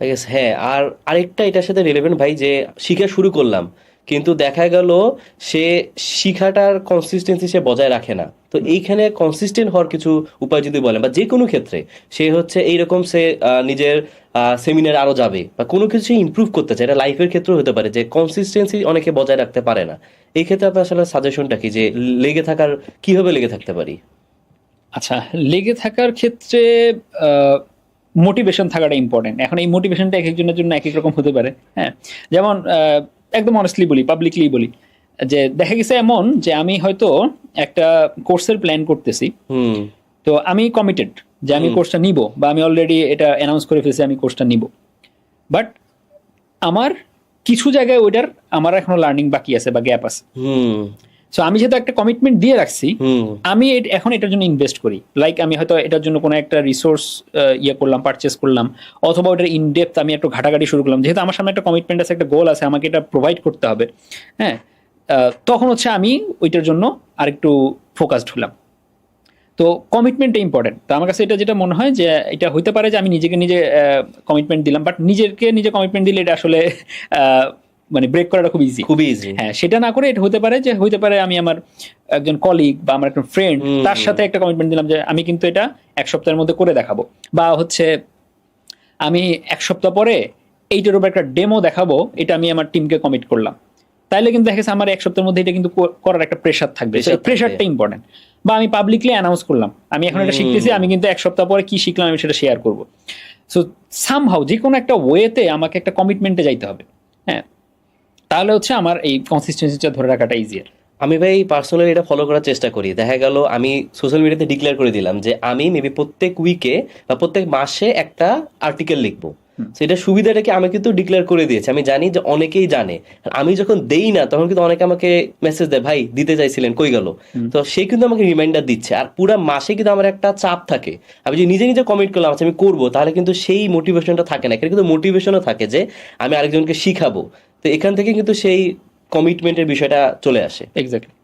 আছে হ্যাঁ আর আরেকটা এটার সাথে রিলেভেন্ট ভাই যে শিখা শুরু করলাম, কিন্তু দেখা গেল সে শিখাটার কনসিস্টেন্সি সে বজায় রাখে না। তো এইখানে কনসিস্টেন্ট হওয়ার কিছু উপায় যদি বলেন, বা যে কোনো ক্ষেত্রে সে হচ্ছে এইরকম সে নিজের সেমিনার আরও যাবে, বা কোনো কিছু ইমপ্রুভ করতে চায়, এটা লাইফের ক্ষেত্রেও হতে পারে যে কনসিস্টেন্সি অনেকে বজায় রাখতে পারে না। এই ক্ষেত্রে আপনার আসলে সাজেশনটা কি যে লেগে থাকার, কীভাবে লেগে থাকতে পারি? আচ্ছা লেগে থাকার ক্ষেত্রে মোটিভেশন থাকাটা ইম্পর্টেন্ট এখন এই মোটিভেশনটা এক একজনের জন্য এক এক রকম হতে পারে হ্যাঁ? যেমন একদম অনেস্টলি বলি পাবলিকলি বলি যে দেখা গেছে এমন যে আমি হয়তো একটা কোর্সের প্ল্যান করতেছি। তো আমি কমিটেড যে আমি কোর্সটা নিব বা আমি অলরেডি এটা অ্যানাউন্স করে ফেলেছি আমি কোর্সটা নিব। বাট আমার কিছু জায়গায় ওইটার আমার এখনও লার্নিং বাকি আছে বা গ্যাপ আছে। সো আমি যেহেতু একটা কমিটমেন্ট দিয়ে রাখছি আমি এখন এটার জন্য ইনভেস্ট করি। লাইক আমি হয়তো এটার জন্য কোনো একটা রিসোর্স ইয়ে করলাম পারচেস করলাম অথবা ওটার ইনডেপথ আমি একটু ঘাটাঘাটি শুরু করলাম। যেহেতু আমার সামনে একটা কমিটমেন্ট আছে একটা গোল আছে আমাকে এটা প্রোভাইড করতে হবে হ্যাঁ? তখন হচ্ছে আমি ওইটার জন্য আরেকটু ফোকাসড হলাম। তো কমিটমেন্টটা ইম্পর্টেন্ট তো আমার কাছে এটা যেটা মনে হয় যে এটা হইতে পারে যে আমি নিজেকে নিজে কমিটমেন্ট দিলাম বাট নিজেকে নিজে কমিটমেন্ট দিলে এটা আসলে আহ, মানে ব্রেক করাটা খুব ইজি খুবই ইজি হ্যাঁ সেটা না করে এটা হতে পারে যে হতে পারে আমি আমার একজন কলিগ বা আমার একটা ফ্রেন্ড তার সাথে একটা কমিটমেন্ট দিলাম যে আমি কিন্তু এটা এক সপ্তাহের মধ্যে করে দেখাবো। বা হচ্ছে আমি এক সপ্তাহ পরে এইটার উপর একটা ডেমো দেখাবো এটা আমি আমার টিমকে কমিট করলাম। তাইলে কিন্তু দেখা গেছে আমার এক সপ্তাহের মধ্যে এটা কিন্তু করার একটা প্রেশার থাকবে। প্রেশারটা ইম্পর্টেন্ট বা আমি পাবলিকলি অ্যানাউন্স করলাম। আমি এখন এটা। শিখতেছি আমি কিন্তু এক সপ্তাহ পরে কি শিখলাম আমি সেটা শেয়ার করব। সো সামহাউ যে কোনো একটা ওয়েতে আমাকে একটা কমিটমেন্টে যাইতে হবে। হ্যাঁ তাহলে হচ্ছে আমার এই কনসিস্টেন্সিটা ধরে রাখাটা ইজিয়ার আমি ভাই পার্সোনালি এটা ফলো করার চেষ্টা করি। দেখা গেল আমি সোশ্যাল মিডিয়াতে ডিক্লেয়ার করে দিলাম যে আমি মেবি প্রত্যেক উইকে বা প্রত্যেক মাসে একটা আর্টিকেল লিখব। সেটা সুবিধাটা কি আমি কিন্তু ডিক্লেয়ার করে দিয়েছি। আমি জানি যে অনেকেই জানে। আমি যখন দেই না তখন কিন্তু অনেকে আমাকে মেসেজ দেয় ভাই দিতে চাইছিলেন কই গেল? তো সে কিন্তু আমাকে রিমাইন্ডার দিচ্ছে। আর পুরো মাসে কিন্তু আমার একটা চাপ থাকে। আমি যদি নিজে নিজে কমিট করলাম আচ্ছা আমি করব তাহলে কিন্তু সেই মোটিভেশনটা থাকে না। এখানে কিন্তু মোটিভেশনও থাকে যে আমি আরেকজনকে শিখাবো। তো এখান থেকে কিন্তু সেই কমিটমেন্টের বিষয়টা চলে আসে। এক্স্যাক্টলি